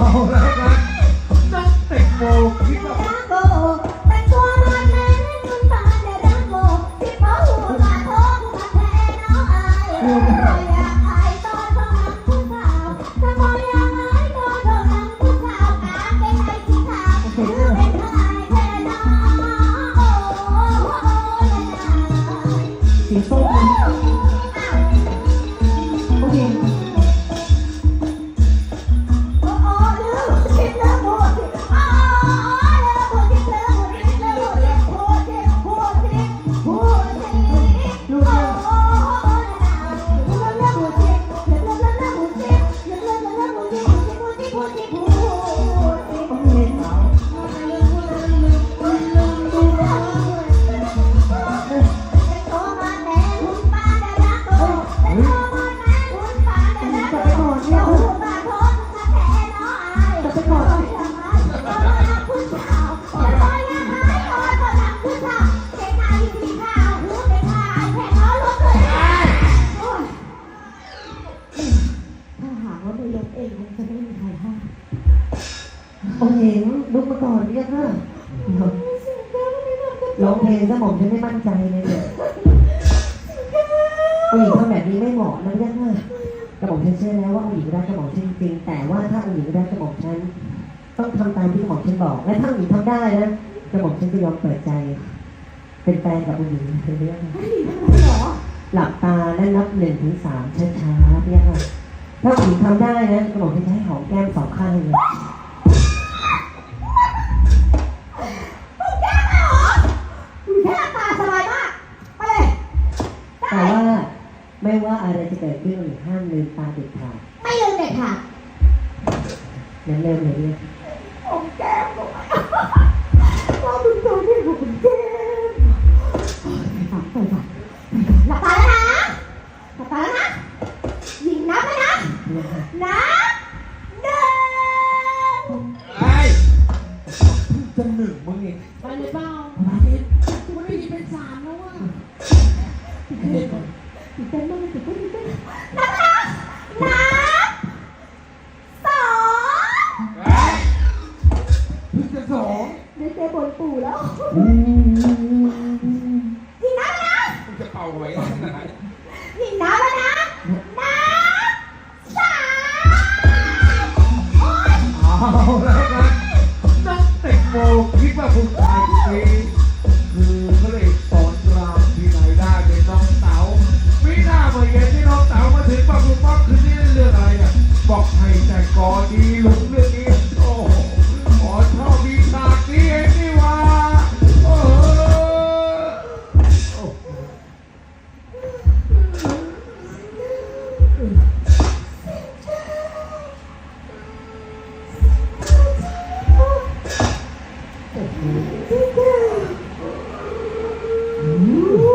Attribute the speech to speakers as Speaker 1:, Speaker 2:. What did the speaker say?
Speaker 1: แล้วนะน้องเต็งโมคิดว่า
Speaker 2: รักโบแต่งตัวมาแน่คุณตาได้รักโบที่ ม่ลบเองคงจะไม่มีใครห้าม
Speaker 3: โอเคลุกมาก่อนเรียกค่ะร้องเพลงสมองฉันไม่มั่นใจเลยเนี่ยผู้หญิงทำแบบนี้ไม่เหมาะนะเรียกค่ะกระบอกฉันเชื่อแล้วว่าผู้หญิงรักกระบอกฉันจริงๆแต่ว่าถ้าผู้หญิงรักกระบอกฉันต้องทำตามที่กระบอกฉันบอก และถ้าผู้หญิงทำได้นะกระบอกฉันจะยอมเปิดใจ เป็นแฟนกับผู้หญิงเรียกค่ะ
Speaker 2: เหรอ
Speaker 3: หลับตาและนับหนึ่งถึงสามช้าๆเนี่ยค่ะ ถ้าผีทำได้นะกระบอกจะใช้หอมแก้มสองข้างเลย
Speaker 2: แก้เหรออยู่แค่ตาสบายมากไปเลย
Speaker 3: แต่ว่าไม่ว่าอะไรจะเกิดขึ้นห้ามลืมตาเด็ดขาด
Speaker 2: ไม่ลืมเด็ดขาด
Speaker 3: นั้นเริ่มเลยเนี่ย
Speaker 2: ผมแก้มลงม นับหนึ่ง
Speaker 1: ไอ้จะหนึ่งมึงเอง
Speaker 4: ไปเลยเปล่า
Speaker 3: มาดิ
Speaker 4: คุณไม่ดีเป็นสามแล้วอะ
Speaker 2: ตื่นเต้นมากตื่นเต้นตื่นเต้นนับนะนับสอง
Speaker 1: ไอ้เพิ่งจะสอง
Speaker 2: ได้เจอบนปู่แล้ว
Speaker 3: อืม
Speaker 2: หญิงนับแล้วนะ
Speaker 1: มึงจะเป่าไว้ขนาดไหน
Speaker 2: แต่
Speaker 1: ก่อนดีหลุมเรื่องนี้โอ้โหอ๋อชอบมีฉากนี้เองนี่วะโอ้โหโอ้โห